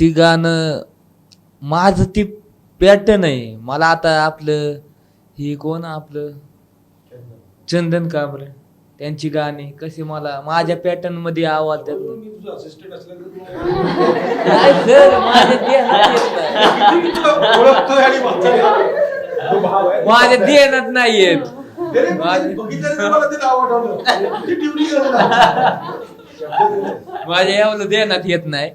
ती गाणं माझं ती पॅटर्न आहे. मला आता आपलं ही कोण आपलं? चंदन कांबळे. त्यांची गाणी कशी मला माझ्या पॅटर्नमध्ये आवाज मी नाही. माझ्या देण्यात येत नाही. माझ्या ध्यानात नाही येत. माझ्या- एवढं देण्यात येत नाही.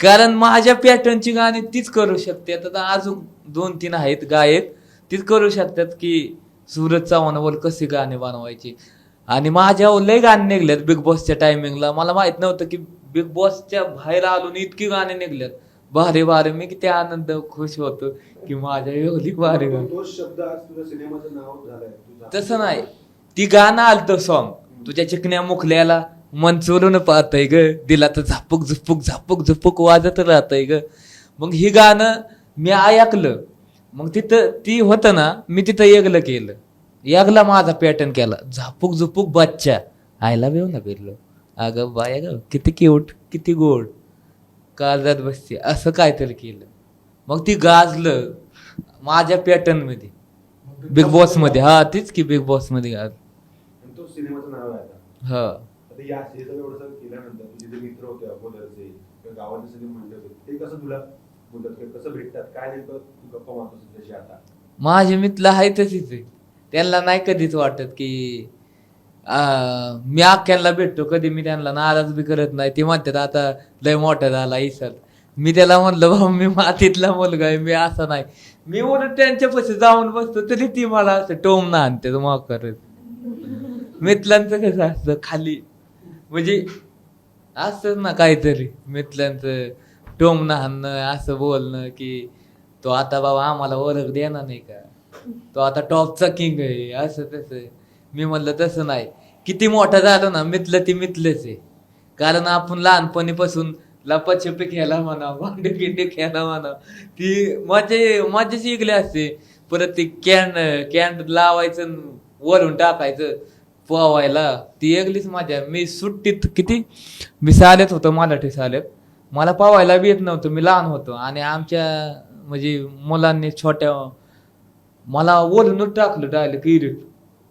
कारण माझ्या पॅटर्नची गाणी तीच करू शकते. आता अजून दोन तीन आहेत गायक तीच करू शकतात की सूरज चव्हाणवर कसे गाणे बनवायचे. आणि माझ्यावर लय गाणे निघलेत बिग बॉसच्या टायमिंगला मला माहीत नव्हतं की बिग बॉसच्या बाहेर आलो आणि इतकी गाणी निघल्यात. भारी भारी. मी किती आनंद खुश होतो की माझ्या एवढी भारी गाणी. तसं नाही. ती गाणं आलतं सॉन्ग तुझ्या चिकण्या मुखल्याला. मन चोरून पाहतय ग. दिला तर झापूक झुपूक झापूक झुपूक वाजत राहतय ग. मग ही गाणं मी ऐकलं. मग तिथं ती होतं ना मी तिथं येगलं केलं. यागला माझा पॅटर्न केला. झापूक झुपूक बच्चा. आयला बेव ना गेलो अगं बाय ग किती क्यूट किती गोड. काळजात बसते. असं काहीतरी केलं. मग ती गाजलं माझ्या पॅटर्नमध्ये. मग ते बिग बॉसमध्ये. हा तीच की बिग बॉसमध्ये गाज हा. आता या हे एवढं केल्यानंतर तुझे जे मित्र होते अगोदरचे किंवा गावाचे सगळे मंडळ होते ते कसं तुला बोलतात किंवा कसं भेटतात काय नेमकं तू गप्पा मारतोस त्याची आता? माझे मित्र आहे तशीच आहे त्यांना नाही कधीच वाटत की आ, मी अख्ख्यांना भेटतो कधी मी त्यांना नाराज बी करत नाही. ते म्हणतात आता लय मोठा झाला इसल मी त्याला म्हणलं भाऊ मी मातीतला मुलगा आहे मी असा नाही. मी उलट त्यांच्यापाशी जाऊन बसतो तरी ती मला असं टोम ना आणते मग करत मित्रांचं कसं असतं खाली म्हणजे असं ना काहीतरी मित्रांचं टोमणं हाणणं असं बोलणं की तो आता बाबा आम्हाला ओळख देणार नाही का? तो आता टॉपचा किंग आहे असं तसं. मी म्हणलं तसं नाही. किती मोठा झालो ना मितलं ती मितलंच आहे. कारण आपण लहानपणीपासून लपाछपी खेळा म्हणा भांडे गिंडे खेळा म्हणा ती माझे माझे शिकले असते. परत ती कॅन कॅन लावायचं वरून टाकायचं. पोवायला ती एकलीच माझ्या. मी सुट्टीत किती? मी शाळेत होतो मराठी शाळेत. मला पोवायला बी येत नव्हतं. मी लहान होतो. आणि आमच्या म्हणजे मुलांनी छोट्या मला ओलूनच टाकलं डायरेक्ट इरीत.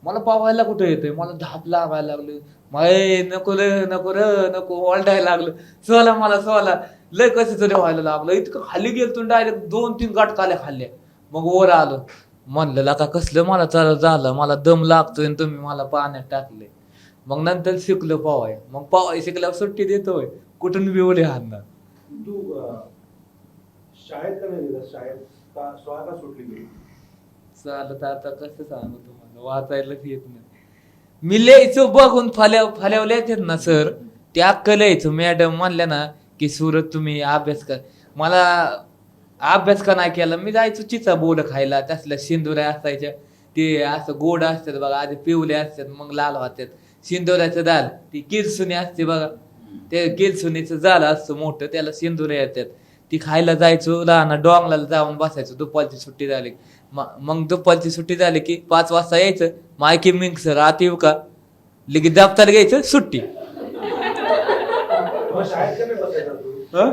मला पावायला कुठं येतंय? मला धाप लागायला लागलं. माय नको रे नको र नको ओरडायला लागलं. सोला मला सोला. लय कसं तरी व्हायला लागलं. इतकं खाली गेलतो डायरेक्ट दोन तीन गाठकाल्या खाल्ल्या. मग वर आलो. म्हणलं लका कसलं मला चला झालं मला दम लागतोय आणि तुम्ही मला पाण्यात टाकले. मग नंतर शिकलो पावाय. मग पावाय शिकल्यावर सुट्टी देतोय कुठून बिवले हाणणार? तू अं, शाळेत का नाही? शाळेत का शाळा का सुटली गेली चालत आता कसं सांगू तुम्हाला? वाचायलाच येत नाही. मी लिहायचो बघून फाल्या फाल्यावर लिहायचे ना सर. ते अक्क लिहायचो मॅडम म्हणल्या ना की सुरत तुम्ही अभ्यास कर. मला अभ्यास का नाही केला? मी जायचो चिचा बोल खायला त्यासल्या सिंदुऱ्या असायच्या. ते असं गोड असतात बघा आधी पिवले असतात मग लाल होतात सिंदुऱ्याचं दाल ती किरसुनी असते बघा. ते किरसुनीचं जाल असतं मोठं त्याला सिंदुऱ्या येतात. ती खायला जायचो लहान डोंगला जाऊन बसायचो दुपारची सुट्टी झाली. मग दुपारची सुट्टी झाली की पाच वाजता यायचं. मायकी मिंग सर आत येऊ का? लगेच दप्तर घ्यायचं सुट्टी. हं?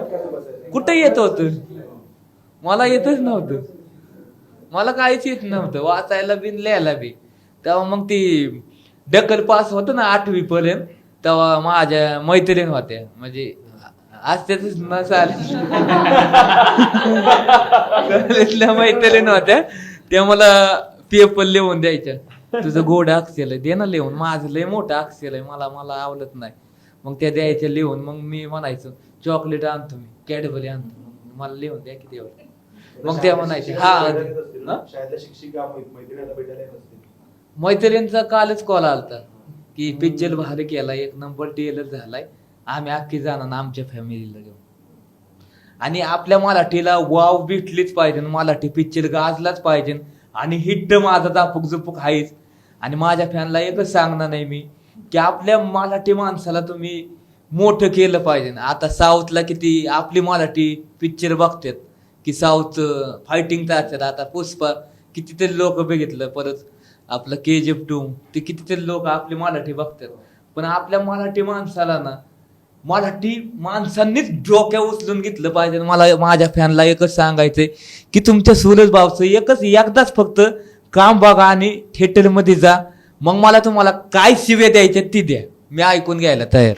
कुठं येत होतं? मला येतच नव्हतं. मला काहीच येत नव्हतं. वाचायला बी लिहायला बी. तेव्हा मग ती डकल पास होतं ना आठवी पर्यंत तेव्हा माझ्या मैत्रीण होत्या. म्हणजे असतेच न चालेल मैत्रीण होत्या. त्या मला पेपर लिहून द्यायच्या. तुझं गोड अक्षर आहे दे ना लिहून. माझं लय मोठं अक्षर आहे मला मला आवडत नाही. मग त्या द्यायच्या लिहून मग मी म्हणायचो चॉकलेट आणतो मी कॅडबरी आणतो. मग मला लिहून द्या किती एवढं मग त्या म्हणायचे हा? शाळेतल्या शिक्षिका मैत्रिणीला भेटायला मैत्रिणींचा कालच कॉल आलता की पिक्चर भारी केला एक नंबर टेलर झालाय. आम्ही अख्खी जाणार आमच्या फॅमिलीला घेऊन. आणि आपल्या मराठीला वाव भेटलीच पाहिजे मराठी पिक्चर गाजलाच पाहिजे आणि हिट माझा दापूक जुपूक आहेच आणि माझ्या फॅनला एकच सांगणार नाही मी की आपल्या मराठी माणसाला तुम्ही मोठं केलं पाहिजे. आता साऊथला किती आपली मराठी पिक्चर बघतात. की साऊथ तर असतात. आता पुष्पा कितीतरी लोक बघितलं परत आपलं के जी एफ टू ते कितीतरी लोक आपली मराठी बघतात. पण आपल्या मराठी माणसाला ना मराठी माणसांनीच डोक्या उचलून घेतलं पाहिजे. मला माझ्या फॅनला एकच सांगायचंय की तुमच्या सूरज बाबचं एकच एकदाच फक्त काम बघा आणि थिएटरमध्ये जा. मग मला तुम्हाला काय शिव्या द्यायच्या ती द्या. मी ऐकून घ्यायला तयार.